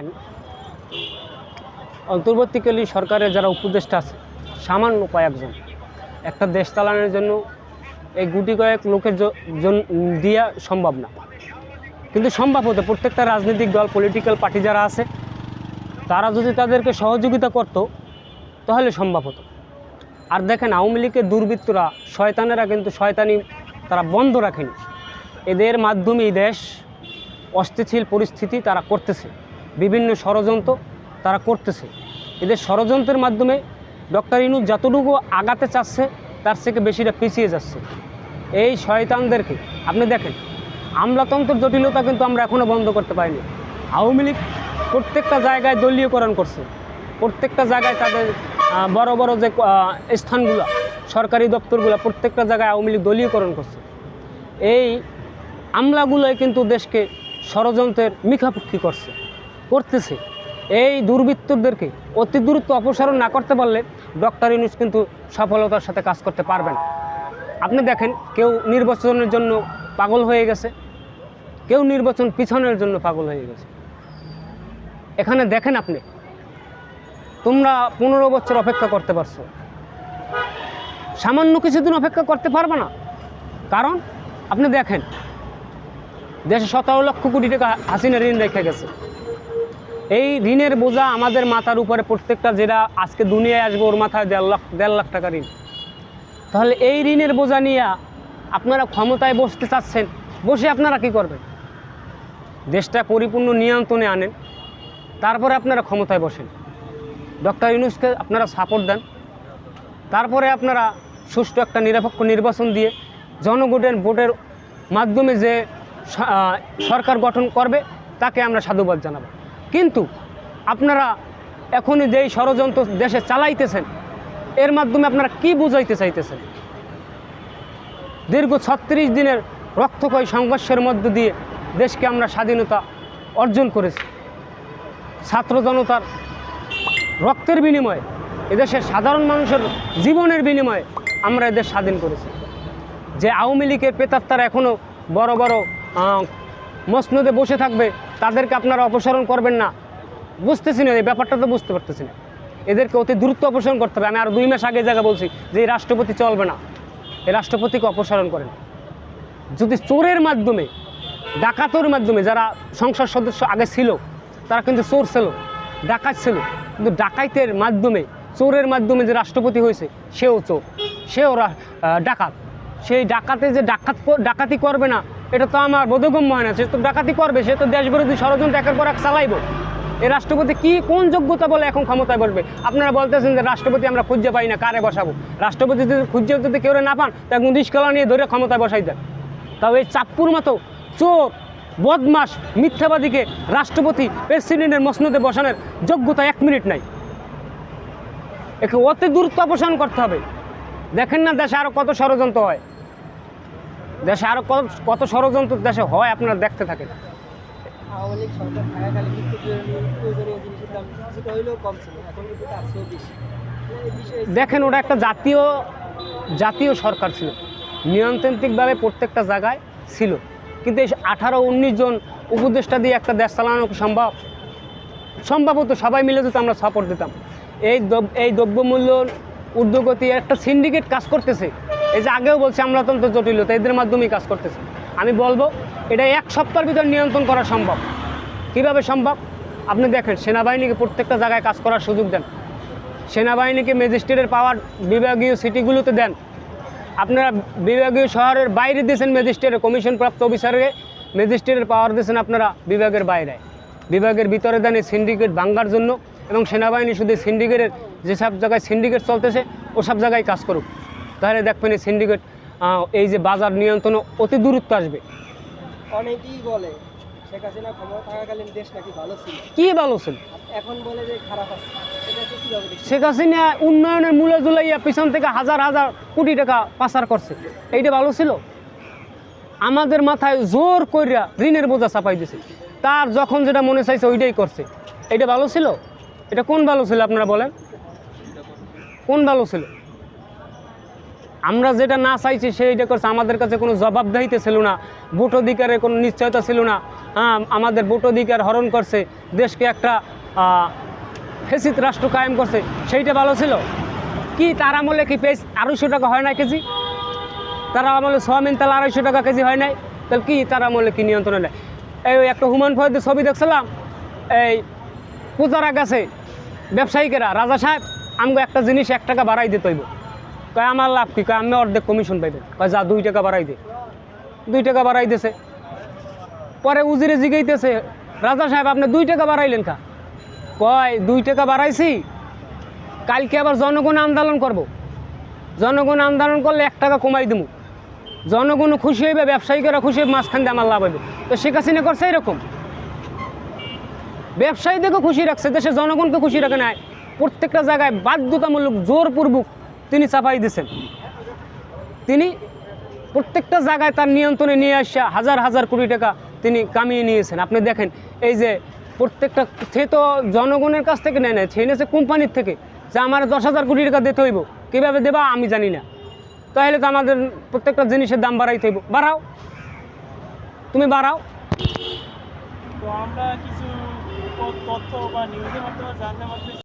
দেখেন। অন্তর্বর্তীকালীন সরকারের যারা উপদেষ্টা আছে, সামান্য কয়েকজন। একটা দেশ চালানোর জন্য এই গুটি কয়েক লোকের দিয়া সম্ভব না। কিন্তু সম্ভব হতো প্রত্যেকটা রাজনৈতিক দল পলিটিক্যাল পার্টি যারা আছে, তারা যদি তাদেরকে সহযোগিতা করত, তাহলে সম্ভব হতো। আর দেখেন, আওয়ামী লীগের দুর্বৃত্তরা, শয়তানেরা কিন্তু শয়তানি তারা বন্ধ রাখেনি। এদের মাধ্যমেই দেশ অস্থিতিশীল পরিস্থিতি তারা করতেছে। বিভিন্ন ষড়যন্ত্র তারা করতেছে। এদের ষড়যন্ত্রের মাধ্যমে ডক্টর ইনুজ যতটুকু আগাতে চাচ্ছে, তার থেকে বেশিটা পিছিয়ে যাচ্ছে। এই শয়তানদেরকে, আপনি দেখেন, আমলাতন্ত্রের জটিলতা কিন্তু আমরা এখনও বন্ধ করতে পারিনি। আওয়ামী লীগ প্রত্যেকটা জায়গায় দলীয়করণ করছে। প্রত্যেকটা জায়গায় তাদের বড় বড় যে স্থানগুলো, সরকারি দপ্তরগুলো, প্রত্যেকটা জায়গায় আওয়ামী লীগ দলীয়করণ করছে। এই আমলাগুলোই কিন্তু দেশকে ষড়যন্ত্রের মুখাপেক্ষি করছে। করতেছে। এই দুর্বৃত্তদেরকে অতি দ্রুত অপসারণ না করতে পারলে ডক্টর ইউনুস কিন্তু সফলতার সাথে কাজ করতে পারবে না। আপনি দেখেন, কেউ নির্বাচনের জন্য পাগল হয়ে গেছে, কেউ নির্বাচন পিছনের জন্য পাগল হয়ে গেছে। এখানে দেখেন আপনি, তোমরা পনেরো বছর অপেক্ষা করতে পারছ। সামান্য কিছুদিন অপেক্ষা করতে পারবে না। কারণ, আপনি দেখেন, দেশে সতেরো লক্ষ কোটি টাকা হাসিনা ঋণ রেখে গেছে। এই ঋণের বোঝা আমাদের মাথার উপরে প্রত্যেকটা যেটা আজকে দুনিয়ায় আসবে, ওর মাথায় দেড় লাখ দেড় লাখ টাকা ঋণ। তাহলে এই ঋণের বোঝা নিয়ে আপনারা ক্ষমতায় বসতে চাচ্ছেন, বসে আপনারা কি করবেন? দেশটা পরিপূর্ণ নিয়ন্ত্রণে আনেন, তারপরে আপনারা ক্ষমতায় বসেন। ডক্টর ইউনুসকে আপনারা সাপোর্ট দেন, তারপরে আপনারা সুষ্ঠু একটা নিরপেক্ষ নির্বাচন দিয়ে জনগণের ভোটের মাধ্যমে যে সরকার গঠন করবে, তাকে আমরা সাধুবাদ জানাব। কিন্তু আপনারা এখনই যেই ষড়যন্ত্র দেশে চালাইতেছেন, এর মাধ্যমে আপনারা কি বুঝাইতে চাইতেছেন? দীর্ঘ ছত্রিশ দিনের রক্তক্ষয় সংঘর্ষের মধ্য দিয়ে দেশকে আমরা স্বাধীনতা অর্জন করেছি। ছাত্র জনতার রক্তের বিনিময়ে, এদেশের সাধারণ মানুষের জীবনের বিনিময়ে আমরা এদের স্বাধীন করেছি। যে আওয়ামী লীগের প্রেতাত্মারা এখনও বড় বড় মসনদে বসে থাকবে তাদেরকে আপনারা অপসারণ করবেন না। বুঝতেছি না, এই ব্যাপারটা তো বুঝতে পারতেছি না। এদেরকে অতি দ্রুত অপসারণ করতে হবে। আমি আর দুই মাস আগে জায়গা বলছি যে, এই রাষ্ট্রপতি চলবে না। এই রাষ্ট্রপতিকে অপসারণ করেন। যদি চোরের মাধ্যমে, ডাকাতর মাধ্যমে, যারা সংসদ সদস্য আগে ছিল, তারা কিন্তু চোর ছিল, ডাকাত ছিল। কিন্তু ডাকাইতের মাধ্যমে, চোরের মাধ্যমে যে রাষ্ট্রপতি হয়েছে, সেও চোর, সেও ডাকাত। সেই ডাকাতে যে ডাকাত ডাকাতি করবে না এটা তো আমার বোধগম্য হয় না, সে তো ডাকাতি করবে, সে তো দেশ বিরোধী ষড়যন্ত্র একের পর এক চালাইব। এই রাষ্ট্রপতি কি, কোন যোগ্যতা বলে এখন ক্ষমতায় বসবে? আপনারা বলতেছেন যে রাষ্ট্রপতি আমরা খুঁজে পাই না, কারে বসাবো? রাষ্ট্রপতি যদি খুঁজে যদি কেউ না পান, তা রিস্কলা নিয়ে ধরে ক্ষমতায় বসাই দেন। তাও এই চাপ্পুর মতো চোর বদমাস মিথ্যাবাদীকে রাষ্ট্রপতি, প্রেসিডেন্টের মসনদে বসানোর যোগ্যতা এক মিনিট নাই। একে অতি দূরত্ব অপসারণ করতে হবে। দেখেন না দেশে আরও কত ষড়যন্ত্র হয়। দেশে আরও কত কত ষড়যন্ত্র দেশে হয় আপনারা দেখতে থাকেন। দেখেন ওটা একটা জাতীয় জাতীয় সরকার ছিল। নিয়ন্ত্রণিকভাবে প্রত্যেকটা জায়গায় ছিল। কিন্তু এই আঠারো উনিশ জন উপদেষ্টা দিয়ে একটা দেশ চালানো সম্ভব সম্ভব? হতো সবাই মিলে যদি আমরা সাপোর্ট দিতাম। এই এই দ্রব্যমূল্য ঊর্ধ্বগতি একটা সিন্ডিকেট কাজ করতেছে। এই যে আগেও বলছি আমলাতন্ত্র জটিলতা এদের মাধ্যমেই কাজ করতেছে। আমি বলব, এটা এক সপ্তাহের ভিতর নিয়ন্ত্রণ করা সম্ভব। কীভাবে সম্ভব? আপনি দেখেন, সেনাবাহিনীকে প্রত্যেকটা জায়গায় কাজ করার সুযোগ দেন। সেনাবাহিনীকে ম্যাজিস্ট্রেটের পাওয়ার বিভাগীয় সিটিগুলোতে দেন। আপনারা বিভাগীয় শহরের বাইরে দিয়েছেন ম্যাজিস্ট্রেটের, কমিশনপ্রাপ্ত অফিসারকে ম্যাজিস্ট্রেটের পাওয়ার দিয়েছেন আপনারা বিভাগের বাইরে। বিভাগের ভিতরে দেন এই সিন্ডিকেট ভাঙ্গার জন্য এবং সেনাবাহিনী শুধু সিন্ডিকেটের, যেসব জায়গায় সিন্ডিকেট চলতেছে, ওসব জায়গায় কাজ করুক। তাহলে দেখবেন এই সিন্ডিকেট এই যে বাজার নিয়ন্ত্রণ অতি দূরত্ব আসবে। অনেকেই বলে শেখ হাসিনা ক্ষমতা থাকাকালীন দেশ নাকি ভালো ছিল। কী ভালো ছিল? এখন বলে যে খারাপ আছে। এটাকে কীভাবে দেখছি? শেখ হাসিনা উন্নয়নের মূলে জুলাইয়া পিছন থেকে হাজার হাজার কোটি টাকা পাচার করছে। এইটা ভালো ছিল? আমাদের মাথায় জোর কইরা ঋণের বোঝা চাপাই দিছে। তার যখন যেটা মনে চাইছে ওইটাই করছে। এটা ভালো ছিল? এটা কোন ভালো ছিল আপনারা বলেন? কোন ভালো ছিল? আমরা যেটা না চাইছি সেইটা করছে। আমাদের কাছে কোনো জবাবদাহিতে ছিল না, ভোট অধিকারের কোনো নিশ্চয়তা ছিল না। হ্যাঁ আমাদের ভোট অধিকার হরণ করছে, দেশকে একটা ফেসিত রাষ্ট্র কায়েম করছে, সেইটা ভালো ছিল? কি তার আমলে কি পেঁয়াজ আড়াইশো টাকা হয় না কেজি? তার আমলে সোয়াবিন তেল আড়াইশো টাকা কেজি হয় নাই? তাহলে কি তার আমলে কি নিয়ন্ত্রণে নেয় এই একটা হুমান ফয়েদের ছবি দেখছিলাম, এই পূজারা গেছে ব্যবসায়িকেরা, রাজা সাহেব, আমগো একটা জিনিস এক টাকা বাড়াই দিতে হইব। কয়, আমার লাভ কি? কয়, আমি অর্ধেক কমিশন পাইবেন কয়, যা, দুই টাকা বাড়াই দে। দুই টাকা বাড়াই দিছে। পরে উজিরে জিগাইতেছে, রাজা সাহেব, আপনি দুই টাকা বাড়াইলেন কা? কয়, দুই টাকা বাড়াইছি। কালকে আবার জনগণ আন্দোলন করব। জনগণ আন্দোলন করলে এক টাকা কমাই দেবো জনগণ খুশি হইবে, ব্যবসায়িকেরা খুশি হইবে, মাঝখান দিয়ে আমার লাভ হইবে। তো শেখ হাসিনা করছে এরকম। ব্যবসায়ীদেরকে খুশি রাখছে দেশে জনগণকে খুশি রাখে নাই। প্রত্যেকটা জায়গায় বাধ্যতামূলক, জোরপূর্বক তিনি চাপাই দিয়েছেন তিনি প্রত্যেকটা জায়গায় তার নিয়ন্ত্রণে নিয়ে আসা হাজার হাজার কোটি টাকা তিনি কামিয়ে নিয়েছেন। আপনি দেখেন, এই যে প্রত্যেকটা, সে তো জনগণের কাছ থেকে নেয় না সে নিয়েছে কোম্পানির থেকে, যে আমার দশ হাজার কোটি টাকা দিতে হইব, কীভাবে দেবা আমি জানি না। তাহলে তো আমাদের প্রত্যেকটা জিনিসের দাম বাড়াইতে হইব। বাড়াও। তুমি বাড়াও। তো আমরা কিছু তথ্য বা নিউজের মাধ্যমে জানতে পারতেছি।